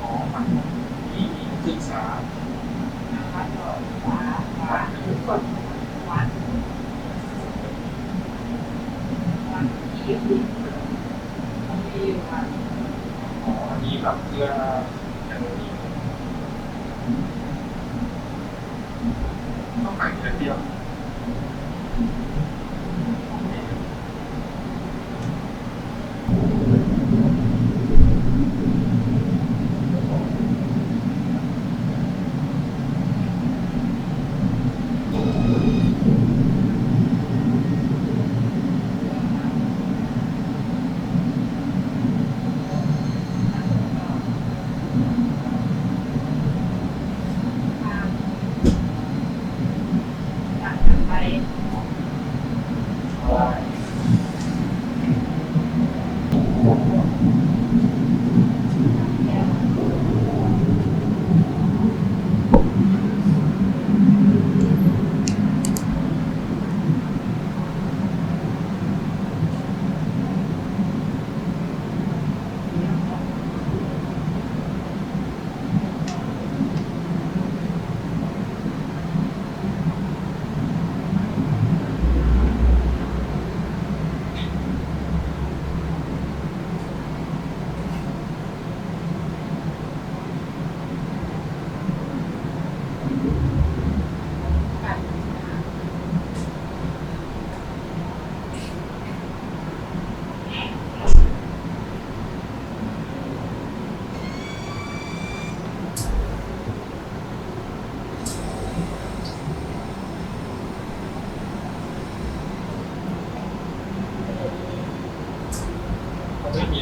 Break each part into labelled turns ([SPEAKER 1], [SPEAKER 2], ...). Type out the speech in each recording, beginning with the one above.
[SPEAKER 1] อ๋อฝั่นี้ศึกานะคะก็ขวา
[SPEAKER 2] ขวาทุกคนขวาขวาที่ดีมันมีค่ะ
[SPEAKER 1] อ๋ออันนี้แบบเพื่ออย่างนี้ต้องไปเพื่อเดียว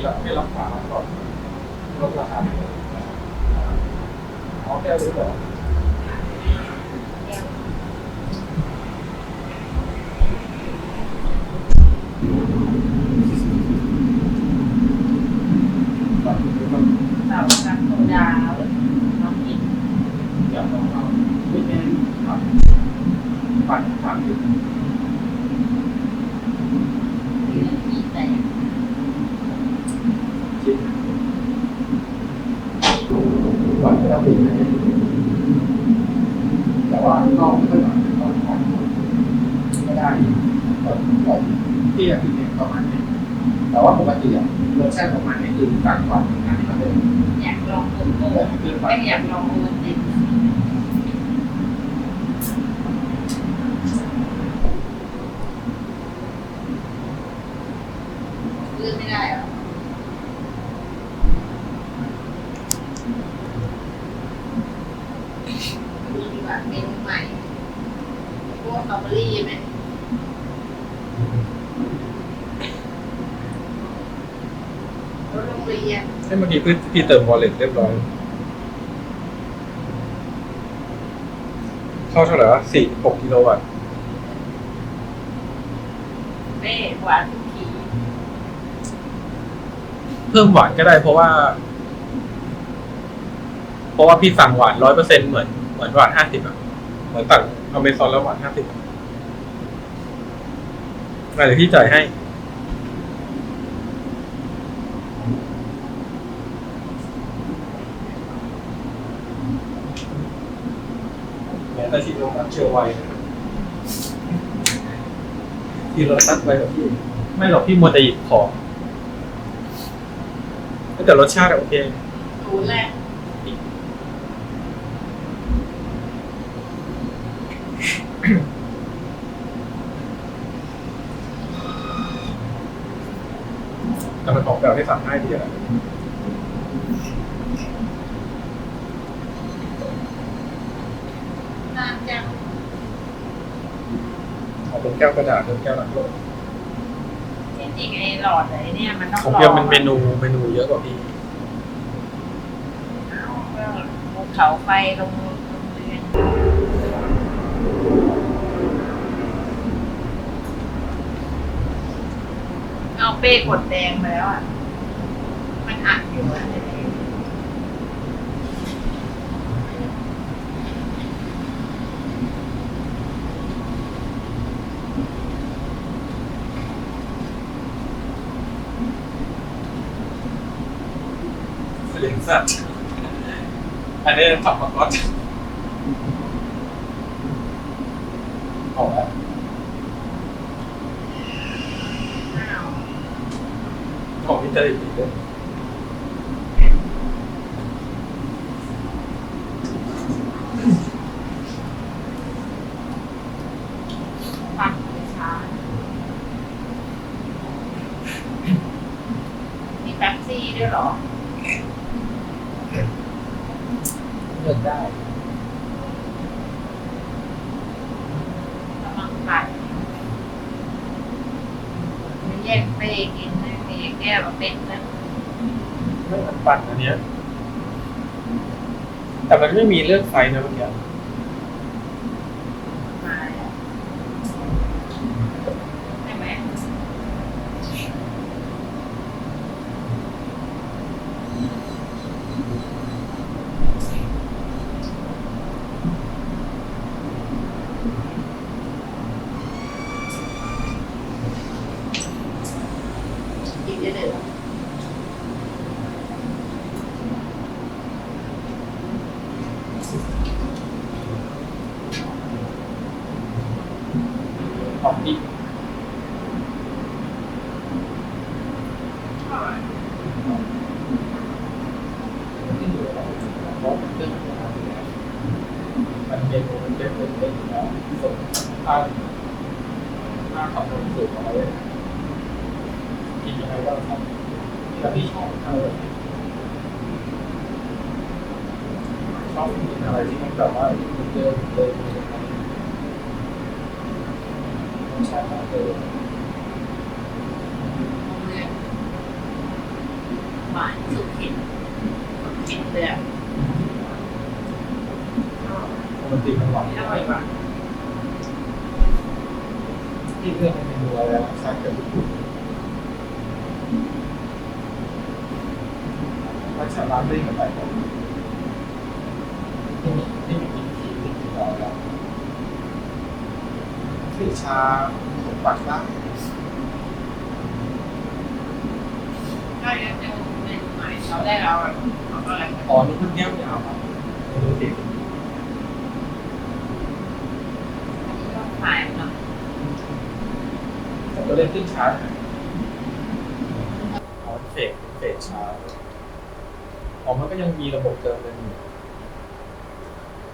[SPEAKER 1] ม่มีรับไม่รับฝากก่อนลดราคาเอ๋อแก้วหรือเปล่ารนี้มัน
[SPEAKER 2] สาวกับโซดาน้องกิน
[SPEAKER 1] อยากลองเอาไม่แน่ครับบัตรผ่านอยู่
[SPEAKER 2] เรื่องมีแต่
[SPEAKER 1] ชิ้น บัตรจะปิดแต่ว่านอกไม่ค่อยหนาตอนของก็ได้ก็ก็เตี้ยขึ้นเนี่ยประมาณนี้แต่ว่าปกติอะโลชั่นประมาณนี้คือต่างกว่าทำงานที่มันเป็น
[SPEAKER 2] อยากลองโกโก้ไม่อยากลองโอวัลตินลือกไม่ได้เหรอ มีดีกว่าเมนูใหม่ พวกสตรอเบอรี่ไหมรถโรงเรียน
[SPEAKER 1] ให้เมื่อกี้พี่พี่เติมวอลเล็ตเรียบร้อย เข้าเท่าไหร่วะสี่หกกิโลวัตต์
[SPEAKER 2] เป้หวานทุกที
[SPEAKER 1] เพิ่มหวานก็ได้เพราะว่า เพราะว่าพี่สั่งหวานร้อยเปอร์เซ็นเหมือน เหมือนหวานห้าสิบอะ เหมือนสั่งอเมซอนแล้วหวานห้าสิบอะไรเดี๋ยวพี่จ่ายให้ แม้แต่ที่โรงรับเชื่อไว้ที่เราตัดไว้แบบพี่ ไม่หรอกพี่มัวแต่หยิบของแต่รสชาติอะโอเค
[SPEAKER 2] ศูนย์แรก
[SPEAKER 1] แต่มันออก แบบให้สั่งง่ายดีอะ
[SPEAKER 2] นานจัง
[SPEAKER 1] เอาเป็นแก้วกระดาษเป็นแก้วหลังโลก
[SPEAKER 2] ที่จริงไอ้หลอดไอ้เนี่ยมันต้อง
[SPEAKER 1] ของเพียวมันเมนูเมนูเยอะกว่าพี่
[SPEAKER 2] เอาก็ภูเขาไฟลงโรงเรียน เอาเป้กดแดงไปแล้วอะ มันอัดอยู่อะ
[SPEAKER 1] เลี้ยงสัตว์
[SPEAKER 3] อันนี้ขับมาก่อน
[SPEAKER 1] เอาละ
[SPEAKER 2] อ้าว
[SPEAKER 3] ของพี่เจออีกทีเลย
[SPEAKER 2] ปั่นไปช้ามีแป๊บซี่ด้วยเหรอ
[SPEAKER 1] เลือกได้
[SPEAKER 2] กำลังปั่นไม่แยกเป้กินไม่มี แก้วแบบเป็นนะ
[SPEAKER 3] ไม่มันปั่นอันเนี้ยแต่มันไม่มีเลือกไฟนะเมื่อกี้
[SPEAKER 2] มาแล้วใช่ไหม กินเดือด
[SPEAKER 3] ข องพี่
[SPEAKER 1] ที่ดูแล้วเราะมันเรื่ององการดูแลมันเป็นมันเป็นเป็นเป็นอยู่แล้วส่งถ้าถ้าขับรถสูงเอาไว้กินยังไงก็ทำแต่พี่ชอบเออชอบกินอะไรที่มันแบบว่าเดินเดินเดินรสชาติมันเดิน
[SPEAKER 2] เลือ หวานสุดเผ็ดสุดเผ็ดเลยอะ
[SPEAKER 1] ปกติมันหวาน
[SPEAKER 2] อร่อยกว่า
[SPEAKER 1] ที่เรื่อนเป็นดูอะไรนะใช่กับรักษาร้านได้กันไปที่มีที่มีกินทีที่กินต่อแล้ว ที่ชาผมปักได้
[SPEAKER 2] ใช่แล้วเจอเป็นใหม่เราได้เราแบบเอาอะไร
[SPEAKER 1] อ๋อนี่เพิ่งแก้วยาวครับดูสิ
[SPEAKER 2] อันนี้ก็ขายเนาะ
[SPEAKER 1] ผมก็เล่นขึ้นช้าร์จ
[SPEAKER 3] อ๋อเฟสเฟสช้าอ๋อมันก็ยังมีระบบเติมเงินอยู่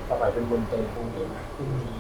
[SPEAKER 1] สมัยเป็นบนเติมคงเดี๋ยวนะพรุ่งนี้